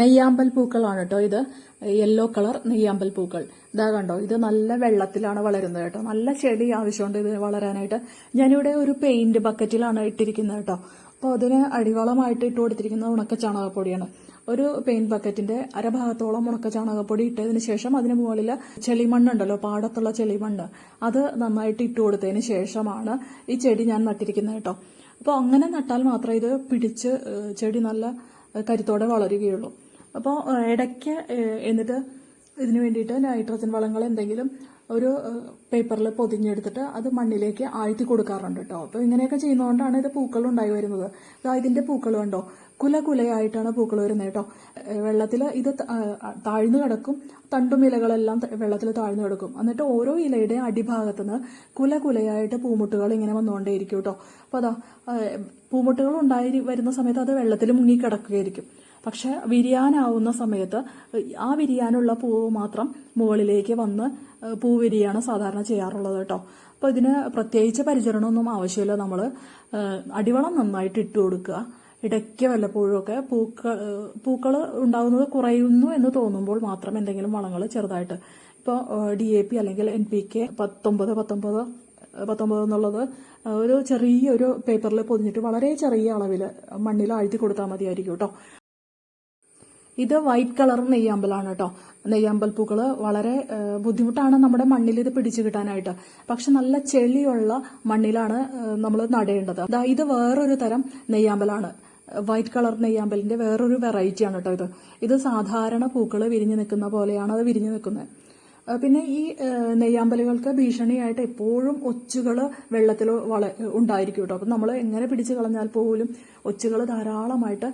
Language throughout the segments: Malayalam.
നെയ്യാമ്പൽ പൂക്കളാണ് കേട്ടോ ഇത്. യെല്ലോ കളർ നെയ്യാമ്പൽ പൂക്കൾ. ഇതാ കണ്ടോ ഇത് നല്ല വെള്ളത്തിലാണ് വളരുന്നത് കേട്ടോ. നല്ല ചെടി ആവശ്യമുണ്ട് ഇത് വളരാനായിട്ട്. ഞാനിവിടെ ഒരു പെയിന്റ് ബക്കറ്റിലാണ് ഇട്ടിരിക്കുന്നത് കേട്ടോ. അപ്പോൾ അതിന് അടിവളമായിട്ട് ഇട്ട് കൊടുത്തിരിക്കുന്നത് ഉണക്ക ചാണകപ്പൊടിയാണ്. ഒരു പെയിന്റ് ബക്കറ്റിന്റെ അരഭാഗത്തോളം ഉണക്ക ചാണകപ്പൊടി ഇട്ടതിന് ശേഷം അതിന് മുകളിൽ ചെളിമണ്ണുണ്ടല്ലോ പാടത്തുള്ള ചെളിമണ്ണ്. അത് നന്നായിട്ട് ഇട്ട് കൊടുത്തതിന് ശേഷമാണ് ഈ ചെടി ഞാൻ നട്ടിരിക്കുന്നത് കേട്ടോ. അപ്പോൾ അങ്ങനെ നട്ടാൽ മാത്രമേ ഇത് പിടിച്ച് ചെടി നല്ല കരുത്തോടെ വളരുകയുള്ളൂ. അപ്പോൾ ഇടയ്ക്ക് എന്നിട്ട് ഇതിന് വേണ്ടിയിട്ട് നൈട്രജൻ വളങ്ങൾ എന്തെങ്കിലും ഒരു പേപ്പറിൽ പൊതിഞ്ഞെടുത്തിട്ട് അത് മണ്ണിലേക്ക് ആഴ്ത്തി കൊടുക്കാറുണ്ട് കേട്ടോ അപ്പോൾ ഇങ്ങനെയൊക്കെ ചെയ്യുന്നതുകൊണ്ടാണ് ഇത് പൂക്കൾ ഉണ്ടായി വരുന്നത്. ഇതിന്റെ പൂക്കൾ കണ്ടോ? കുല കുലയായിട്ടാണ് പൂക്കൾ വരുന്നത് കേട്ടോ വെള്ളത്തിൽ ഇത് താഴ്ന്നു കിടക്കും. തണ്ടും ഇലകളെല്ലാം വെള്ളത്തിൽ താഴ്ന്നു കിടക്കും. എന്നിട്ട് ഓരോ ഇലയുടെ അടിഭാഗത്തുനിന്ന് കുല കുലയായിട്ട് പൂമുട്ടുകൾ ഇങ്ങനെ വന്നുകൊണ്ടേയിരിക്കും കേട്ടോ അപ്പോൾ അതാ പൂമുട്ടുകൾ ഉണ്ടായി വരുന്ന സമയത്ത് അത് വെള്ളത്തിൽ മുങ്ങിക്കിടക്കുകയായിരിക്കും. പക്ഷെ വിരിയാനാവുന്ന സമയത്ത് ആ വിരിയാനുള്ള പൂവ് മാത്രം മുകളിലേക്ക് വന്ന് പൂ വിരിയാണ് സാധാരണ ചെയ്യാറുള്ളത് കേട്ടോ. അപ്പോൾ ഇതിന് പ്രത്യേകിച്ച് പരിചരണമൊന്നും ആവശ്യമില്ല. നമ്മൾ അടിവളം നന്നായിട്ട് ഇട്ട് കൊടുക്കുക. ഇടയ്ക്ക് വല്ലപ്പോഴുമൊക്കെ പൂക്ക പൂക്കൾ ഉണ്ടാകുന്നത് കുറയുന്നു എന്ന് തോന്നുമ്പോൾ മാത്രം എന്തെങ്കിലും വളങ്ങൾ ചെറുതായിട്ട്. ഇപ്പോൾ ഡി എ പി അല്ലെങ്കിൽ എൻ പി കെ പത്തൊമ്പത് പത്തൊമ്പത് പത്തൊമ്പത് എന്നുള്ളത് ഒരു ചെറിയൊരു പേപ്പറിൽ പൊതിഞ്ഞിട്ട് വളരെ ചെറിയ അളവിൽ മണ്ണിൽ ആഴ്ത്തി കൊടുത്താൽ മതിയായിരിക്കും കേട്ടോ. ഇത് വൈറ്റ് കളർ നെയ്യാമ്പലാണ് കേട്ടോ. നെയ്യാമ്പൽ പൂക്കൾ വളരെ ബുദ്ധിമുട്ടാണ് നമ്മുടെ മണ്ണിൽ ഇത് പിടിച്ചു കിട്ടാനായിട്ട്. പക്ഷെ നല്ല ചെളിയുള്ള മണ്ണിലാണ് നമ്മൾ നടേണ്ടത്. ഇത് വേറൊരു തരം നെയ്യാമ്പലാണ്. വൈറ്റ് കളർ നെയ്യാമ്പലിന്റെ വേറൊരു വെറൈറ്റിയാണ് കേട്ടോ ഇത്. ഇത് സാധാരണ പൂക്കൾ വിരിഞ്ഞു നിൽക്കുന്ന പോലെയാണ് അത് വിരിഞ്ഞു നിൽക്കുന്നത്. പിന്നെ ഈ നെയ്യാമ്പലുകൾക്ക് ഭീഷണിയായിട്ട് എപ്പോഴും ഒച്ചുകൾ വെള്ളത്തിൽ വള ഉണ്ടായിരിക്കും കേട്ടോ അപ്പം നമ്മൾ എങ്ങനെ പിടിച്ചു കളഞ്ഞാൽ പോലും ഒച്ചുകൾ ധാരാളമായിട്ട്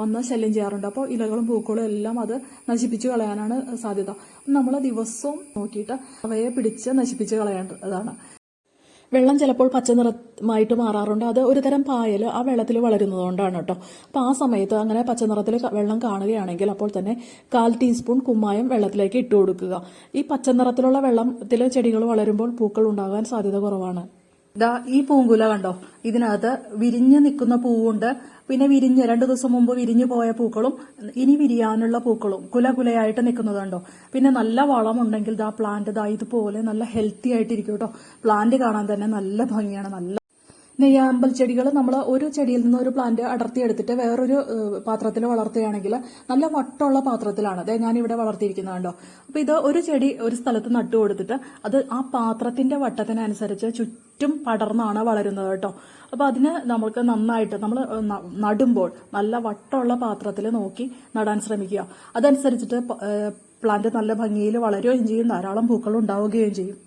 വന്ന് ശല്യം ചെയ്യാറുണ്ട്. അപ്പോൾ ഇലകളും പൂക്കളും എല്ലാം അത് നശിപ്പിച്ചു കളയാനാണ് സാധ്യത. നമ്മൾ ദിവസവും നോക്കിയിട്ട് അവയെ പിടിച്ച് നശിപ്പിച്ച് കളയേണ്ടതാണ്. വെള്ളം ചിലപ്പോൾ പച്ച നിറമായിട്ട് മാറാറുണ്ട്. അത് ഒരു തരം പായൽ ആ വെള്ളത്തിൽ വളരുന്നതുകൊണ്ടാണ് കേട്ടോ. അപ്പോൾ ആ സമയത്ത് അങ്ങനെ പച്ച നിറത്തിൽ വെള്ളം കാണുകയാണെങ്കിൽ അപ്പോൾ തന്നെ കാൽ ടീസ്പൂൺ കുമ്മായം വെള്ളത്തിലേക്ക് ഇട്ട് കൊടുക്കുക. ഈ പച്ച നിറത്തിലുള്ള വെള്ളത്തിൽ ചെടികൾ വളരുമ്പോൾ പൂക്കൾ ഉണ്ടാകാൻ സാധ്യത കുറവാണ്. ഇതാ ഈ പൂങ്കുല കണ്ടോ? ഇതിനകത്ത് വിരിഞ്ഞ് നിൽക്കുന്ന പൂവുണ്ട്. പിന്നെ വിരിഞ്ഞ് രണ്ടു ദിവസം മുമ്പ് വിരിഞ്ഞു പോയ പൂക്കളും ഇനി വിരിയാനുള്ള പൂക്കളും കുല കുലയായിട്ട് നിൽക്കുന്നത് കണ്ടോ? പിന്നെ നല്ല വളമുണ്ടെങ്കിൽ ദാ പ്ലാന്റ് ദാ ഇതുപോലെ നല്ല ഹെൽത്തി ആയിട്ടിരിക്കും കേട്ടോ. പ്ലാന്റ് കാണാൻ തന്നെ നല്ല ഭംഗിയാണ്. നല്ല നെയ്യാമ്പൽ ചെടികൾ നമ്മൾ ഒരു ചെടിയിൽ നിന്ന് ഒരു പ്ലാന്റ് അടർത്തിയെടുത്തിട്ട് വേറൊരു പാത്രത്തിൽ വളർത്തുകയാണെങ്കിൽ നല്ല വട്ടമുള്ള പാത്രത്തിലാണ്. അതെ ഞാനിവിടെ വളർത്തിയിരിക്കുന്നത് കണ്ടോ? അപ്പൊ ഇത് ഒരു ചെടി ഒരു സ്ഥലത്ത് നട്ടു കൊടുത്തിട്ട് അത് ആ പാത്രത്തിന്റെ വട്ടത്തിനനുസരിച്ച് ചുറ്റും പടർന്നാണ് വളരുന്നത് കേട്ടോ. അപ്പൊ അതിന് നമ്മൾക്ക് നന്നായിട്ട് നമ്മൾ നടുമ്പോൾ നല്ല വട്ടമുള്ള പാത്രത്തിൽ നോക്കി നടാൻ ശ്രമിക്കുക. അതനുസരിച്ചിട്ട് പ്ലാന്റ് നല്ല ഭംഗിയിൽ വളരുകയും ചെയ്യും ധാരാളം പൂക്കൾ ഉണ്ടാവുകയും ചെയ്യും.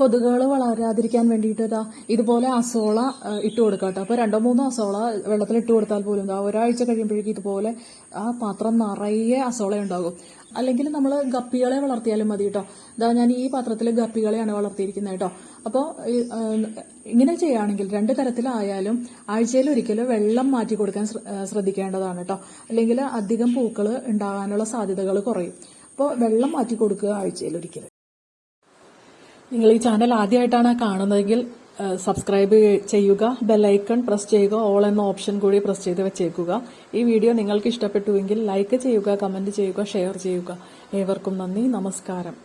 കൊതുകുകൾ വളരാതിരിക്കാൻ വേണ്ടിയിട്ട് ഇതാ ഇതുപോലെ അസോള ഇട്ട് കൊടുക്കുക കേട്ടോ അപ്പോൾ രണ്ടോ മൂന്നോ അസോള വെള്ളത്തിൽ ഇട്ട് കൊടുത്താൽ പോലും ഇതാ ഒരാഴ്ച കഴിയുമ്പോഴേക്കും ഇതുപോലെ ആ പാത്രം നിറയെ അസോള ഉണ്ടാകും. അല്ലെങ്കിൽ നമ്മൾ ഗപ്പികളെ വളർത്തിയാലും മതി കേട്ടോ ഇതാ ഞാൻ ഈ പാത്രത്തിൽ ഗപ്പികളെയാണ് വളർത്തിയിരിക്കുന്നത് കേട്ടോ അപ്പോൾ ഇങ്ങനെ ചെയ്യുകയാണെങ്കിൽ രണ്ട് തരത്തിലായാലും ആഴ്ചയിൽ ഒരിക്കലും വെള്ളം മാറ്റി കൊടുക്കാൻ ശ്രദ്ധിക്കേണ്ടതാണ് കേട്ടോ അല്ലെങ്കിൽ അധികം പൂക്കൾ ഉണ്ടാകാനുള്ള സാധ്യതകൾ കുറയും. അപ്പോൾ വെള്ളം മാറ്റി കൊടുക്കുക ആഴ്ചയിൽ ഒരിക്കൽ നിങ്ങൾ ഈ ചാനൽ ആദ്യമായിട്ടാണ് കാണുന്നതെങ്കിൽ സബ്സ്ക്രൈബ് ചെയ്യുക ബെല്ലൈക്കൺ പ്രസ് ചെയ്യുക ഓൾ എന്ന ഓപ്ഷൻ കൂടി പ്രസ് ചെയ്ത് വെച്ചേക്കുക. ഈ വീഡിയോ നിങ്ങൾക്ക് ഇഷ്ടപ്പെട്ടുവെങ്കിൽ ലൈക്ക് ചെയ്യുക കമന്റ് ചെയ്യുക ഷെയർ ചെയ്യുക. ഏവർക്കും നന്ദി നമസ്കാരം.